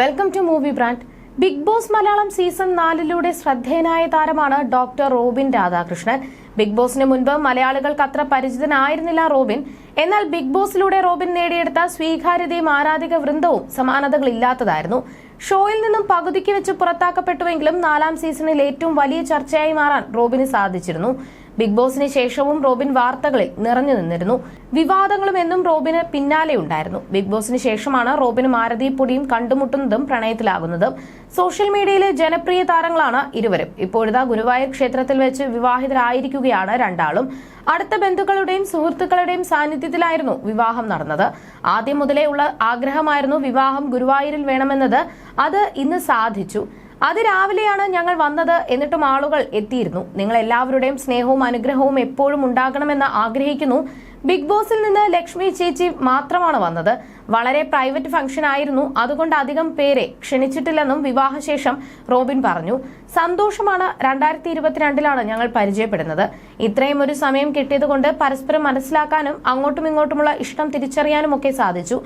Welcome to movie brand Bigg Boss Malayalam season നാലിലൂടെ ശ്രദ്ധേയനായ താരമാണ് doctor Robin Radhakrishnan. Big ബോസിന് മുൻപ് മലയാളികൾക്ക് അത്ര പരിചിതനായിരുന്നില്ല റോബിൻ. എന്നാൽ ബിഗ് ബോസിലൂടെ റോബിൻ നേടിയെടുത്ത സ്വീകാര്യതയും ആരാധിക വൃന്ദവും സമാനതകളില്ലാത്തതായിരുന്നു. ഷോയിൽ നിന്നും പകുതിക്ക് വെച്ച് പുറത്താക്കപ്പെട്ടുവെങ്കിലും നാലാം സീസണിൽ ഏറ്റവും വലിയ ചർച്ചയായി മാറാൻ റോബിന് സാധിച്ചിരുന്നു. ബിഗ് ബോസിന് ശേഷവും റോബിൻ വാർത്തകളിൽ നിറഞ്ഞു നിന്നിരുന്നു. വിവാദങ്ങളും എന്നും റോബിന് പിന്നാലെ ഉണ്ടായിരുന്നു. ബിഗ് ബോസിന് ശേഷമാണ് റോബിനും ആരതിപ്പൊടിയും കണ്ടുമുട്ടുന്നതും പ്രണയത്തിലാകുന്നതും സോഷ്യൽ മീഡിയയിലെ ജനപ്രിയ താരങ്ങളാണ് ഇരുവരും. ഇപ്പോഴിതാ ഗുരുവായൂർ ക്ഷേത്രത്തിൽ വെച്ച് വിവാഹിതരായിരിക്കുകയാണ് രണ്ടാളും. അടുത്ത ബന്ധുക്കളുടെയും സുഹൃത്തുക്കളുടെയും സാന്നിധ്യത്തിലായിരുന്നു വിവാഹം നടന്നത്. ആദ്യം മുതലേ ഉള്ള ആഗ്രഹമായിരുന്നു വിവാഹം ഗുരുവായൂരിൽ വേണമെന്നത്. അത് ഇന്ന് സാധിച്ചു. അതിരാവിലെയാണ് ഞങ്ങൾ വന്നത് എന്നിട്ടും ആളുകൾ എത്തിയിരുന്നു. നിങ്ങൾ എല്ലാവരുടെയും സ്നേഹവും അനുഗ്രഹവും എപ്പോഴും ഉണ്ടാകണമെന്ന് ആഗ്രഹിക്കുന്നു. ബിഗ് ബോസിൽ നിന്ന് ലക്ഷ്മി ചേച്ചി മാത്രമാണ് വന്നത്. വളരെ പ്രൈവറ്റ് ഫംഗ്ഷൻ ആയിരുന്നു. അതുകൊണ്ട് അധികം പേരെ ക്ഷണിച്ചിട്ടില്ലെന്നും വിവാഹശേഷം റോബിൻ പറഞ്ഞു. സന്തോഷമാണ് രണ്ടായിരത്തി ഇരുപത്തിരണ്ടിലാണ് ഞങ്ങൾ പരിചയപ്പെടുന്നത്. ഇത്രയും ഒരു സമയം കിട്ടിയതുകൊണ്ട് പരസ്പരം മനസ്സിലാക്കാനും അങ്ങോട്ടും ഇങ്ങോട്ടുമുള്ള ഇഷ്ടം തിരിച്ചറിയാനും ഒക്കെ സാധിച്ചു.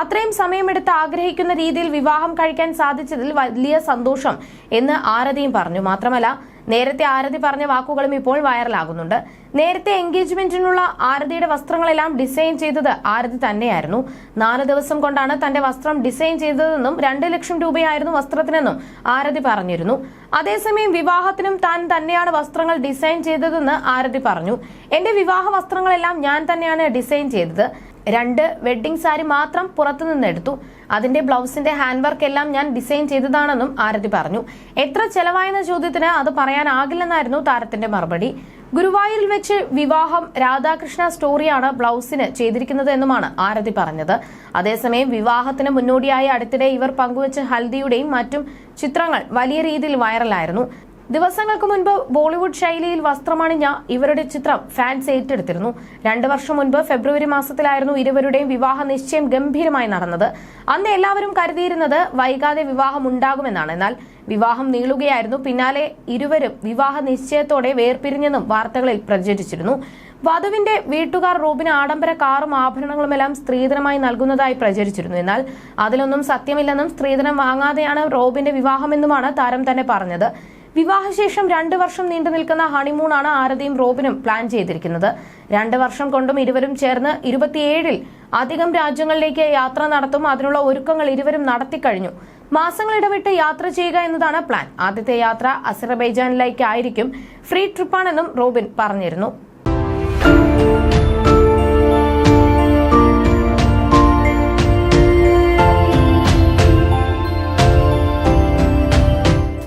അത്രയും സമയമെടുത്ത് ആഗ്രഹിക്കുന്ന രീതിയിൽ വിവാഹം കഴിക്കാൻ സാധിച്ചതിൽ വലിയ സന്തോഷം എന്ന് ആരതിയും പറഞ്ഞു. മാത്രമല്ല നേരത്തെ ആരതി പറഞ്ഞ വാക്കുകളും ഇപ്പോൾ വൈറലാകുന്നുണ്ട്. നേരത്തെ എൻഗേജ്മെന്റിനുള്ള ആരതിയുടെ വസ്ത്രങ്ങളെല്ലാം ഡിസൈൻ ചെയ്തത് ആരതി തന്നെയായിരുന്നു. നാല് ദിവസം കൊണ്ടാണ് തന്റെ വസ്ത്രം ഡിസൈൻ ചെയ്തതെന്നും രണ്ട് ലക്ഷം രൂപയായിരുന്നു വസ്ത്രത്തിനെന്നും ആരതി പറഞ്ഞിരുന്നു. അതേസമയം വിവാഹത്തിനും താൻ തന്നെയാണ് വസ്ത്രങ്ങൾ ഡിസൈൻ ചെയ്തതെന്ന് ആരതി പറഞ്ഞു. എന്റെ വിവാഹ വസ്ത്രങ്ങളെല്ലാം ഞാൻ തന്നെയാണ് ഡിസൈൻ ചെയ്തത്. രണ്ട് വെഡ്ഡിംഗ് സാരി മാത്രം പുറത്തുനിന്ന് എടുത്തു അതിന്റെ ബ്ലൗസിന്റെ ഹാൻഡ് വർക്ക് എല്ലാം ഞാൻ ഡിസൈൻ ചെയ്തതാണെന്നും ആരതി പറഞ്ഞു. എത്ര ചെലവായെന്ന ചോദ്യത്തിന് അത് പറയാനാകില്ലെന്നായിരുന്നു താരത്തിന്റെ മറുപടി. ഗുരുവായൂരിൽ വെച്ച് വിവാഹം രാധാകൃഷ്ണ സ്റ്റോറിയാണ് ബ്ലൗസിന് ചെയ്തിരിക്കുന്നത് എന്നുമാണ് ആരതി പറഞ്ഞത്. അതേസമയം വിവാഹത്തിന് മുന്നോടിയായി അടുത്തിടെ ഇവർ പങ്കുവച്ച ഹൽദിയുടെയും മറ്റും ചിത്രങ്ങൾ വലിയ രീതിയിൽ വൈറലായിരുന്നു ദിവസങ്ങൾക്ക് മുൻപ് ബോളിവുഡ് ശൈലിയിൽ വസ്ത്രമണിഞ്ഞ ഇവരുടെ ചിത്രം ഫാൻസ് ഏറ്റെടുത്തിരുന്നു. രണ്ടു വർഷം മുൻപ് ഫെബ്രുവരി മാസത്തിലായിരുന്നു ഇരുവരുടെയും വിവാഹ നിശ്ചയം ഗംഭീരമായി നടന്നത്. അന്ന് എല്ലാവരും കരുതിയിരുന്നത് വൈകാതെ വിവാഹം ഉണ്ടാകുമെന്നാണ് എന്നാൽ വിവാഹം നീളുകയായിരുന്നു. പിന്നാലെ ഇരുവരും വിവാഹ നിശ്ചയത്തോടെ വേർപിരിഞ്ഞെന്നും വാർത്തകളിൽ പ്രചരിച്ചിരുന്നു. വധുവിന്റെ വീട്ടുകാർ റൂബിന് ആഡംബര കാറും ആഭരണങ്ങളുമെല്ലാം സ്ത്രീധനമായി നൽകുന്നതായി പ്രചരിച്ചിരുന്നു. എന്നാൽ അതിലൊന്നും സത്യമില്ലെന്നും സ്ത്രീധനം വാങ്ങാതെയാണ് റോബിന്റെ വിവാഹമെന്നുമാണ് താരം തന്നെ പറഞ്ഞത്. വിവാഹശേഷം രണ്ട് വർഷം നീണ്ടു നിൽക്കുന്ന ഹണിമൂണാണ് ആരതിയും റോബിനും പ്ലാൻ ചെയ്തിരിക്കുന്നത്. രണ്ട് വർഷം കൊണ്ടും ഇരുവരും ചേർന്ന് ഇരുപത്തിയേഴിൽ അധികം രാജ്യങ്ങളിലേക്ക് യാത്ര നടത്തും അതിനുള്ള ഒരുക്കങ്ങൾ ഇരുവരും നടത്തിക്കഴിഞ്ഞു. മാസങ്ങൾ ഇടവിട്ട് യാത്ര ചെയ്യുക എന്നതാണ് പ്ലാൻ. ആദ്യത്തെ യാത്ര അസർബൈജാനിലേക്കായിരിക്കും. ഫ്രീ ട്രിപ്പാണെന്നും റോബിൻ പറഞ്ഞിരുന്നു.